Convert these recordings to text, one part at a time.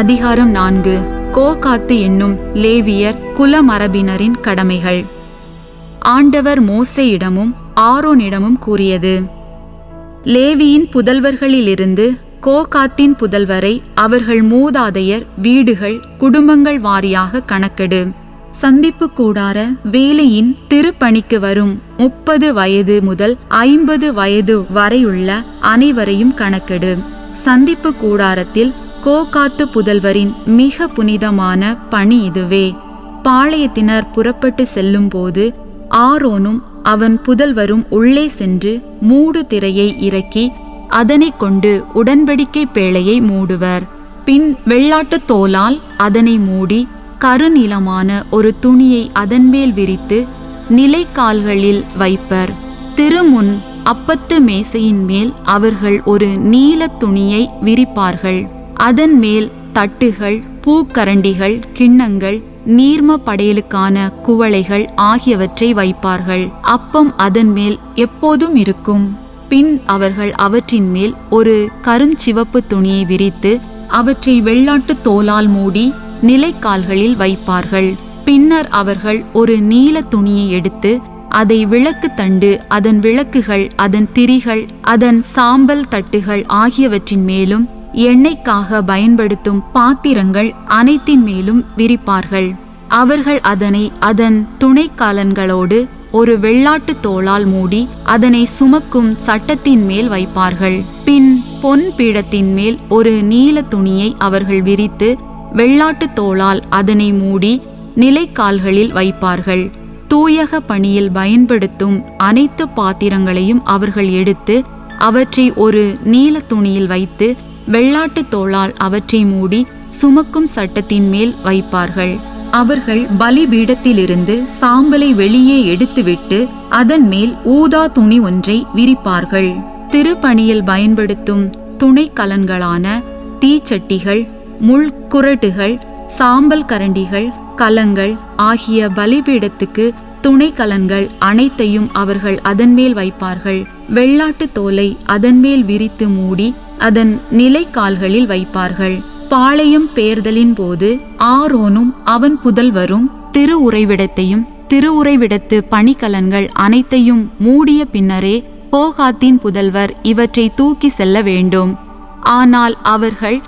அதிகாரம் நான்கு. கோகாத்து என்னும் லேவியர் குல மரபினரின் கடமைகள். ஆண்டவர் மோசையிடமும் ஆரோனிடமும் கூறியது. லேவியின் புதல்வர்களிலிருந்து கோகாத்தின் புதல்வரை அவர்கள் மூதாதையர் வீடுகள் குடும்பங்கள் வாரியாக கணக்கெடு. சந்திப்பு கூடார வேலையின் திருப்பணிக்கு வரும் முப்பது வயது முதல் ஐம்பது வயது வரையுள்ள அனைவரையும் கணக்கெடு. சந்திப்பு கூடாரத்தில் கோகாத்து புதல்வரின் மிக புனிதமான பணி இதுவே. பாளையத்தினர் புறப்பட்டு செல்லும்போது ஆரோனும் அவன் புதல்வரும் உள்ளே சென்று மூடு திரையை இறக்கி அதனைக் கொண்டு உடன்படிக்கை பேழையை மூடுவர். பின் வெள்ளாட்டுத் தோலால் அதனை மூடி கருநிலமான ஒரு துணியை அதன்மேல் விரித்து நிலைக்கால்களில் வைப்பர். திருமுன் அப்பத்து மேசையின் மேல் அவர்கள் ஒரு நீலத் துணியை விரிப்பார்கள். அதன் மேல் தட்டுகள் பூக்கரண்டிகள் கிண்ணங்கள் நீர்ம படையலுக்கான குவளைகள் ஆகியவற்றை வைப்பார்கள். அப்பம் அதன் மேல் எப்போதும் இருக்கும். பின் அவர்கள் அவற்றின் மேல் ஒரு கருஞ்சிவப்பு துணியை விரித்து அவற்றை வெள்ளாட்டு தோலால் மூடி நிலைக்கால்களில் வைப்பார்கள். பின்னர் அவர்கள் ஒரு நீல துணியை எடுத்து அதை விளக்கு தண்டு அதன் விளக்குகள் அதன் திரிகள் அதன் சாம்பல் தட்டுகள் ஆகியவற்றின் மேலும் எண்ணெய்க்காக பயன்படுத்தும் பாத்திரங்கள் அனைத்தின் மேலும் விரிப்பார்கள். அவர்கள் அதனை அதன் துணைக்காலன்களோடு ஒரு வெள்ளாட்டு தோளால் மூடி அதனை சுமக்கும் சட்டத்தின் மேல் வைப்பார்கள். பின் பொன் பீடத்தின் மேல் ஒரு நீல துணியை அவர்கள் விரித்து வெள்ளாட்டு தோளால் அதனை மூடி நிலைக்கால்களில் வைப்பார்கள். தூயக பணியில் பயன்படுத்தும் அனைத்து பாத்திரங்களையும் அவர்கள் எடுத்து அவற்றை ஒரு நீல துணியில் வைத்து வெள்ளாட்டு தோளால் அவற்றை மூடி சுமக்கும் சட்டத்தின் மேல் வைப்பார்கள். அவர்கள் பலிபீடத்திலிருந்து சாம்பலை வெளியே எடுத்துவிட்டு அதன் மேல் ஊதா துணி ஒன்றை விரிப்பார்கள். திருப்பணியில் பயன்படுத்தும் துணை கலன்களான தீச்சட்டிகள் முள்குரட்டுகள் சாம்பல் கரண்டிகள் கலங்கள் ஆகிய பலிபீடத்துக்கு துணை கலன்கள் அனைத்தையும் அவர்கள் அதன் மேல் வைப்பார்கள். வெள்ளாட்டு தோலை அதன் மேல் விரித்து மூடி அதன் நிலைக்கால்களில் வைப்பார்கள். பாளையம் பேர்தலின் போது ஆரோனும் அவன் புதல்வரும் திரு உறைவிடத்தையும் திரு உறைவிடத்து பணிக்கலன்கள் அனைத்தையும் மூடிய பின்னரே போகாத்தின் புதல்வர் இவற்றை தூக்கி செல்ல வேண்டும். ஆனால் அவர்கள்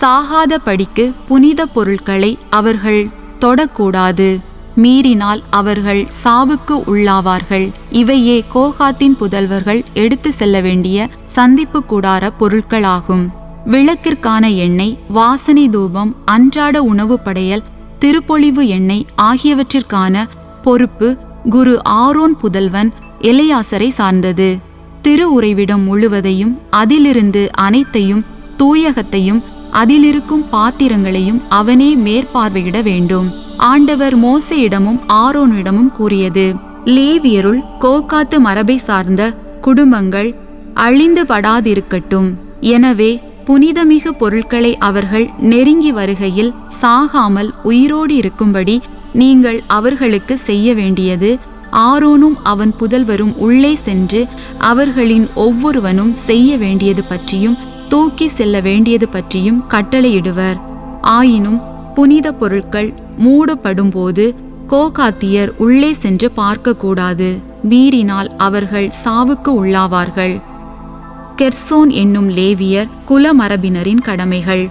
சாகாத படிக்கு புனித பொருட்களை அவர்கள் தொடக்கூடாது. மீறினால் அவர்கள் சாவுக்கு உள்ளாவார்கள். இவையே கோகாத்தின் புதல்வர்கள் எடுத்து செல்ல வேண்டிய சந்திப்பு கூடார பொருட்களாகும். விளக்கிற்கான எண்ணெய் வாசனை தூபம் அன்றாட உணவு படையல் திருப்பொழிவு எண்ணெய் ஆகியவற்றிற்கான பொறுப்பு குரு ஆரோன் புதல்வன் எலையாசரை சார்ந்தது. திரு உறைவிடம் முழுவதையும் அதிலிருந்து அனைத்தையும் தூயகத்தையும் அதிலிருக்கும் பாத்திரங்களையும் அவனே மேற்பார்வையிட வேண்டும். ஆண்டவர் மோசையிடமும் ஆரோனிடமும் கூறியது லேவியருள் கோகாத்து மரபை சார்ந்த குடும்பங்கள் அழிந்து படாதிருக்கட்டும் எனவே புனிதமிகு பொருட்களை அவர்கள் நெருங்கி வருகையில் சாகாமல் உயிரோடு இருக்கும்படி நீங்கள் அவர்களுக்கு செய்ய வேண்டியது ஆரோனும் அவன் புதல்வரும் உள்ளே சென்று அவர்களின் ஒவ்வொருவனும் செய்ய வேண்டியது பற்றியும் தூக்கி செல்ல வேண்டியது பற்றியும் கட்டளையிடுவர். ஆயினும் புனித பொருட்கள் மூடப்படும்போது கோகாத்தியர் உள்ளே சென்று பார்க்கக்கூடாது. மீறினால் அவர்கள் சாவுக்கு உள்ளாவார்கள். கெர்சோன் என்னும் லேவியர் குலமரபினரின் கடமைகள்.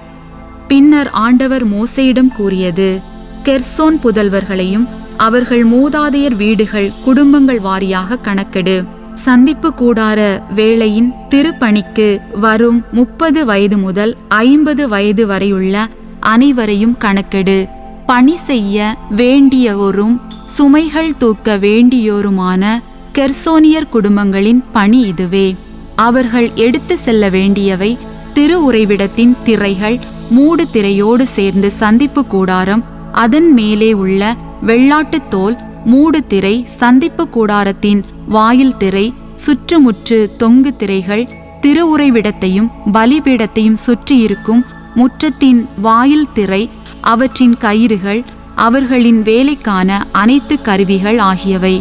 பின்னர் ஆண்டவர் மோசையிடம் கூறியது கெர்சோன் புதல்வர்களையும் அவர்கள் மூதாதையர் வீடுகள் குடும்பங்கள் வாரியாக கணக்கெடு. சந்திப்பு கூடார வேளையின் திருப்பணிக்கு வரும் முப்பது வயது முதல் ஐம்பது வயது வரையுள்ள அனைவரையும் கணக்கெடு. பணி செய்ய வேண்டியவரும் சுமைகள் தூக்க வேண்டியோருமான கெர்சோனியர் குடும்பங்களின் பணி இதுவே. அவர்கள் எடுத்து செல்ல வேண்டியவை திரு உறைவிடத்தின் திரைகள் மூடு திரையோடு சேர்ந்து சந்திப்பு கூடாரம் அதன் மேலே உள்ள வெள்ளாட்டுத்தோல் மூடு திரை சந்திப்பு கூடாரத்தின் வாயில் திரை சுற்றுமுற்று தொங்கு திரைகள் திருவுறைவிடத்தையும் பலிபீடத்தையும் சுற்றியிருக்கும் முற்றத்தின் வாயில் திரை அவற்றின் கயிறுகள் அவர்களின் வேலைக்கான அனைத்து கருவிகள் ஆகியவை.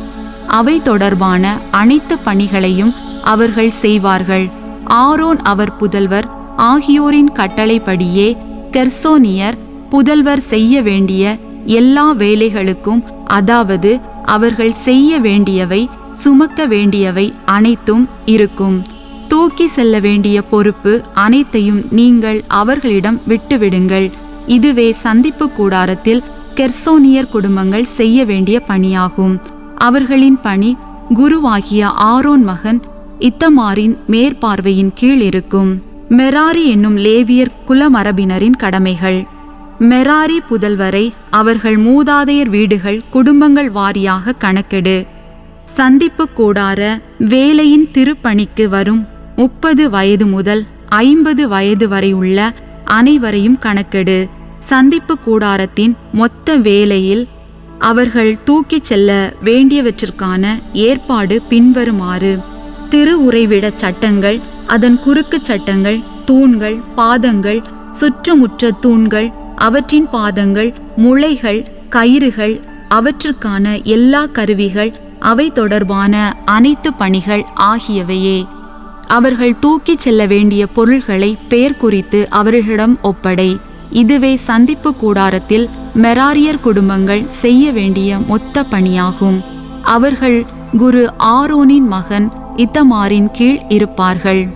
அவை தொடர்பான அனைத்து பணிகளையும் அவர்கள் செய்வார்கள். ஆரோன் அவர் புதல்வர் ஆகியோரின் கட்டளைப்படியே கெர்சோனியர் புதல்வர் செய்ய வேண்டிய எல்லா வேலைகளுக்கும் அதாவது அவர்கள் செய்ய வேண்டியவை சுமக்க வேண்டியவை அனைத்தும் இருக்கும். தூக்கி செல்ல வேண்டிய பொறுப்பு அனைத்தையும் நீங்கள் அவர்களிடம் விட்டுவிடுங்கள். இதுவே சந்திப்பு கூடாரத்தில் கெர்சோனியர் குடும்பங்கள் செய்ய வேண்டிய பணியாகும். அவர்களின் பணி குருவாகிய ஆரோன் மகன் இத்தமாரின் மேற்பார்வையின் கீழ் இருக்கும். மெராரி என்னும் லேவியர் குலமரபினரின் கடமைகள். மெராரி புதல்வரை அவர்கள் மூதாதையர் வீடுகள் குடும்பங்கள் வாரியாக கணக்கெடு. சந்திப்பு கூடார வேலையின் திருப்பணிக்கு வரும் முப்பது வயது முதல் ஐம்பது வயது வரை உள்ள அனைவரையும் கணக்கெடு. சந்திப்பு கூடாரத்தின் மொத்த வேலையில் அவர்கள் தூக்கிச் செல்ல வேண்டியவற்றிற்கான ஏற்பாடு பின்வருமாறு. திரு உறைவிடச் சட்டங்கள் அதன் குறுக்கு சட்டங்கள் தூண்கள் பாதங்கள் சுற்றுமுற்ற தூண்கள் அவற்றின் பாதங்கள் முளைகள் கயிறுகள் அவற்றுக்கான எல்லா கருவிகள் அவை தொடர்பான அனைத்து பணிகள் ஆகியவையே. அவர்கள் தூக்கிச் செல்ல வேண்டிய பொருள்களை பெயர் குறித்து அவர்களிடம் ஒப்படை. இதுவே சந்திப்பு கூடாரத்தில் மெராரியர் குடும்பங்கள் செய்ய வேண்டிய மொத்த பணியாகும். அவர்கள் குரு ஆரோனின் மகன் இத்தமாரின் கீழ் இருப்பார்கள்.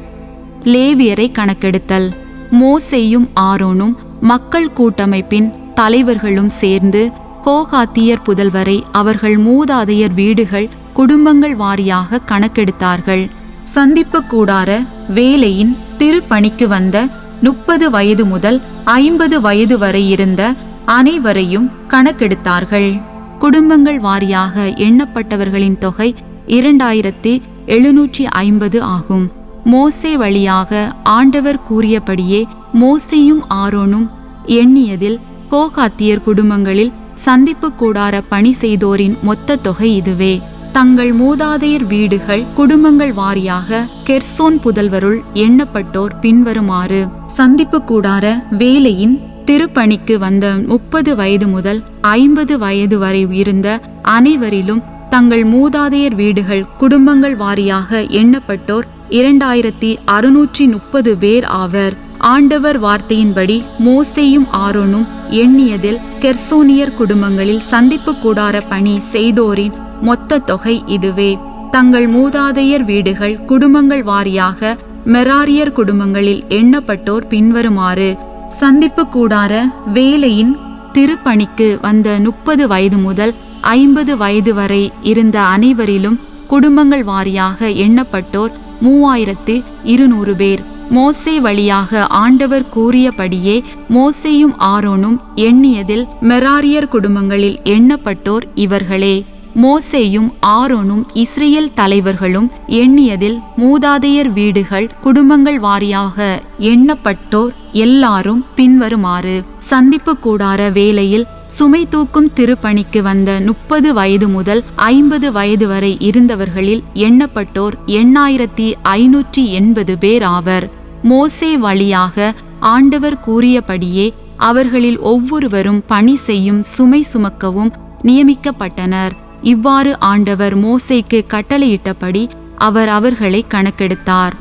லேவியரை கணக்கெடுத்தல். மோசேயும் ஆரோனும் மக்கள் கூட்டமைப்பின் தலைவர்களும் சேர்ந்து கோகாத்தியர் புதல்வரை அவர்கள் மூதாதையர் வீடுகள் குடும்பங்கள் வாரியாக கணக்கெடுத்தார்கள். சந்திப்பு கூடார வேலையின் திருப்பணிக்கு வந்த முப்பது வயது முதல் ஐம்பது வயது வரை இருந்த அனைவரையும் கணக்கெடுத்தார்கள். குடும்பங்கள் வாரியாக எண்ணப்பட்டவர்களின் தொகை இரண்டாயிரத்தி எழுநூற்றி ஐம்பது ஆகும். மோசே வழியாக ஆண்டவர் கூறியபடியே மோசேயும் ஆரோனும் எண்ணியதில் கோகாத்தியர் குடும்பங்களில் சந்திப்பு கூடார பணி செய்தோரின் மொத்த தொகை இதுவே. தங்கள் மூதாதையர் வீடுகள் குடும்பங்கள் வாரியாக கெர்சோன் புதல்வருள் எண்ணப்பட்டோர் பின்வருமாறு. சந்திப்பு கூடார வேலையின் திருப்பணிக்கு வந்த முப்பது வயது முதல் ஐம்பது வயது வரை இருந்த அனைவரிலும் தங்கள் மூதாதையர் வீடுகள் குடும்பங்கள் வாரியாக எண்ணப்பட்டோர் இரண்டாயிரத்தி அறுநூற்றி முப்பது பேர் ஆவர். ஆண்டவர் வார்த்தையின்படி மோசேயும் ஆரோனும் எண்ணியதில் கெர்சோனியர் குடும்பங்களில் சந்திப்பு கூடார பணி செய்தோரின் மொத்த தொகை இதுவே. தங்கள் மூதாதையர் வீடுகள் குடும்பங்கள் வாரியாக மெராரியர் குடும்பங்களில் எண்ணப்பட்டோர் பின்வருமாறு. சந்திப்பு கூடார வேலையின் திருப்பணிக்கு வந்த முப்பது வயது முதல் ஐம்பது வயது வரை இருந்த அனைவரிலும் குடும்பங்கள் வாரியாக எண்ணப்பட்டோர் மூவாயிரத்து இருநூறு பேர். மோசே வழியாக ஆண்டவர் கூறியபடியே மோசேயும் ஆரோனும் எண்ணியதில் மெராரியர் குடும்பங்களில் எண்ணப்பட்டோர் இவர்களே. மோசேயும் ஆரோனும் இஸ்ரேல் தலைவர்களும் எண்ணியதில் மூதாதையர் வீடுகள் குடும்பங்கள் வாரியாக எண்ணப்பட்டோர் எல்லாரும் பின்வருமாறு சந்திப்பு கூடார வேலையில் சுமை தூக்கும் திருப்பணிக்கு வந்த முப்பது வயது முதல் ஐம்பது வயது வரை இருந்தவர்களில் எண்ணப்பட்டோர் எண்ணாயிரத்தி ஐநூற்றி எண்பது பேர் ஆவர். மோசே வழியாக ஆண்டவர் கூறியபடியே அவர்களில் ஒவ்வொருவரும் பணி செய்யும் சுமை சுமக்கவும் நியமிக்கப்பட்டனர். இவ்வாறு ஆண்டவர் மோசைக்கு கட்டளையிட்டபடி அவர் அவர்களை கணக்கெடுத்தார்.